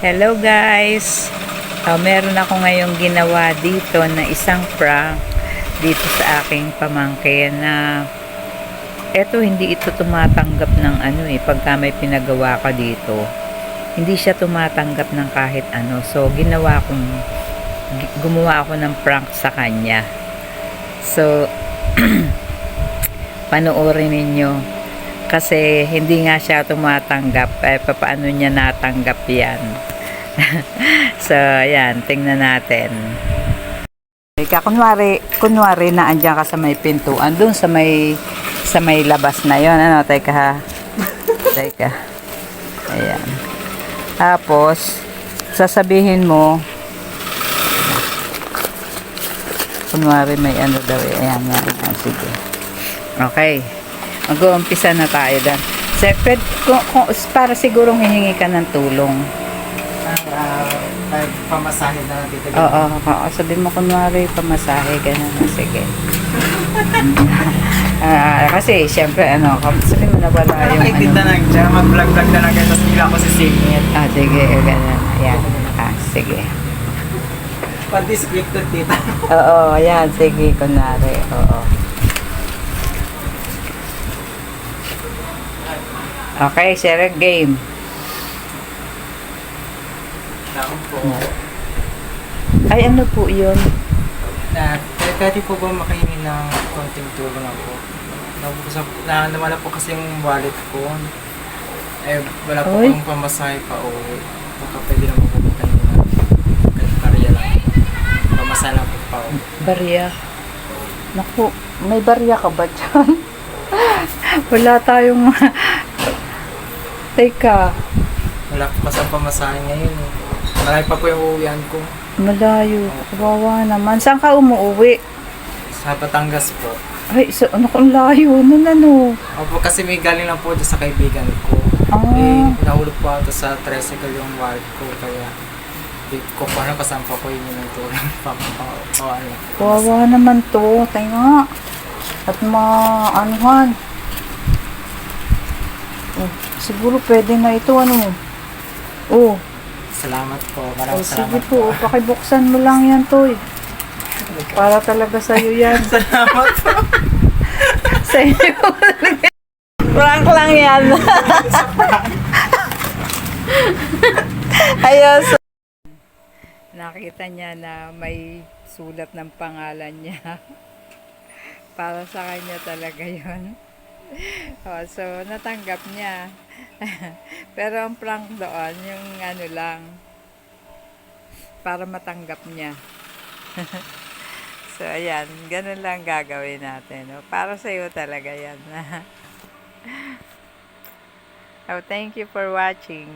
Hello guys! Uh, meron ako ngayong ginawa dito na isang prank dito sa aking pamangkin na eto hindi ito tumatanggap ng ano eh pagka may pinagawa ka dito. Hindi siya tumatanggap ng kahit ano. So ginawa kong gumawa ako ng prank sa kanya. So panoorin ninyo kasi hindi nga siya tumatanggap eh paano niya natanggap yan so ayan tingnan natin Ika, kunwari, kunwari na andyan ka sa may pintuan, doon sa may, sa may labas na yon ano, teka ha. teka. Ayan. Tapos, sasabihin mo, kunwari may ano daw eh. Ayan, ayan, ayan. Sige. Okay. Mag-uumpisa na tayo doon. Separate, kung, kung, para sigurong hihingi ka ng tulong. Uh, pamasahe na dito. Oo, oo. Sabi mo kunwari pamasahe, ganun. Sige. Ah, kasi, syempre, ano, sabi mo na wala yung ano. tinda na siya, mag-vlog-vlog na lang tapos bigla ako sisingit. Ah, sige, ganun. Ayan. Ah, sige. Pati scripted tita. Oo, ayan. Sige, kunwari. Oo. Okay, share a game. Ay, ano po yun? Na, pwede po ba makahingi ng konting tulong ako? Nabuksan, na, nawala po kasi yung wallet ko. Eh, wala po Oy. akong pamasahe pa uwi. Baka pwede na mabubutan nyo na. Kahit barya lang. Pamasahe lang po pa uwi. Barya. Naku, may barya ka ba dyan? Wala tayong... Teka, Wala po kasi ang pamasahe ngayon. eh. Marami pa po yung uuwian ko. malayo. Kawawa naman. Saan ka umuwi? Sa Batangas po. Ay, sa, ano kung layo ano? Opo, kasi may galing lang po sa kaibigan ko. Ah. Eh, nahulog po ako sa tricycle yung wallet ko. Kaya, di ko pa ano, kasampa ko yun yung tulong pa pa pa ano. Kawawa naman to. Tayo nga. At ma... Anuhan. Oh, siguro pwede na ito. Ano? Oh, Salamat po. oh Maraming sige salamat po. Pakibuksan mo lang yan, Toy. Para talaga sa'yo yan. Salamat po. Sa'yo. Prank lang yan. Ayos. Nakita niya na may sulat ng pangalan niya. Para sa kanya talaga yon. Oh, so, natanggap niya. Pero ang prank doon, yung ano lang, para matanggap niya. so, ayan, ganun lang gagawin natin. No? Para sa iyo talaga yan. oh, thank you for watching.